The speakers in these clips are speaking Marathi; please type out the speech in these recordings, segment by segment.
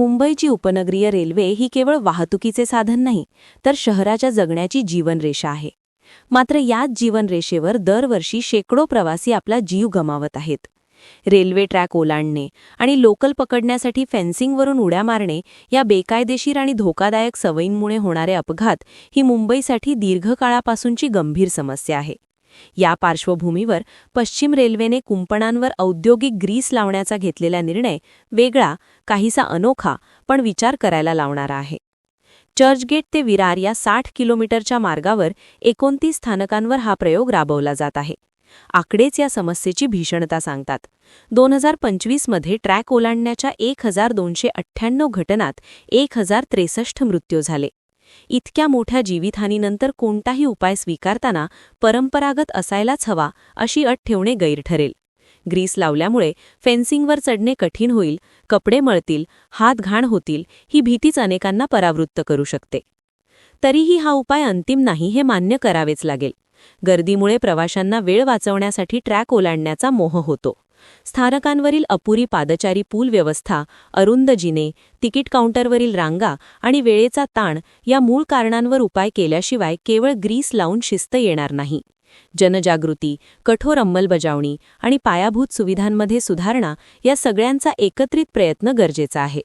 मुंबईची उपनगरीय रेल्वे ही केवळ वाहतुकीचे साधन नाही तर शहराच्या जगण्याची जीवनरेषा आहे. मात्र याच जीवनरेषेवर दरवर्षी शेकडो प्रवासी आपला जीव गमावत आहेत. रेल्वे ट्रॅक ओलांडणे आणि लोकल पकडण्यासाठी फेन्सिंगवरून उड्या मारणे या बेकायदेशीर आणि धोकादायक सवयींमुळे होणारे अपघात ही मुंबईसाठी दीर्घकाळापासूनची गंभीर समस्या आहे. या पार्श्वभूमीवर पश्चिम रेल्वेने कुंपणांवर औद्योगिक ग्रीस लावण्याचा घेतलेला निर्णय वेगळा काहीसा अनोखा पण विचार करायला लावणारा आहे. चर्चगेट ते विरार या साठ किलोमीटरच्या मार्गावर एकोणतीस स्थानकांवर हा प्रयोग राबवला जात आहे. आकडेच या समस्येची भीषणता सांगतात. दोन हजार पंचवीसमध्ये ट्रॅक ओलांडण्याच्या एक हजार दोनशे अठ्ठ्याण्णव घटनात एक हजार त्रेसष्ट मृत्यू झाले. इतक्या मोठ्या जीवितहानीनंतर कोणताही उपाय स्वीकारताना परंपरागत असायलाच हवा अशी अट ठेवणे गैर ठरेल. ग्रीस लावल्यामुळे फेन्सिंगवर चढणे कठीण होईल कपडे मळतील हात घाण होतील ही भीतीच अनेकांना परावृत्त करू शकते. तरीही हा उपाय अंतिम नाही हे मान्य करावेच लागेल. गर्दीमुळे प्रवाशांना वेळ वाचवण्यासाठी ट्रॅक ओलांडण्याचा मोह होतो. स्थानकांवरील अपुरी पादचारी पूल व्यवस्था अरुंद जिने तिकीट काउंटरवरील रांगा आणि वेळेचा ताण या मूळ कारणांवर उपाय केल्याशिवाय केवळ ग्रीस लावून शिस्त येणार नाही. जनजागृती कठोर अंमलबजावणी आणि पायाभूत सुविधांमध्ये सुधारणा या सगळ्यांचा एकत्रित प्रयत्न गरजेचा आहे.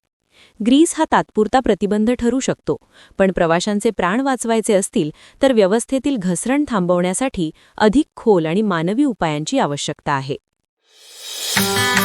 ग्रीस हा तात्पुरता प्रतिबंध ठरू शकतो पण प्रवाशांचे प्राण वाचवायचे असतील तर व्यवस्थेतील घसरण थांबवण्यासाठी अधिक खोल आणि मानवी उपायांची आवश्यकता आहे. Thank you.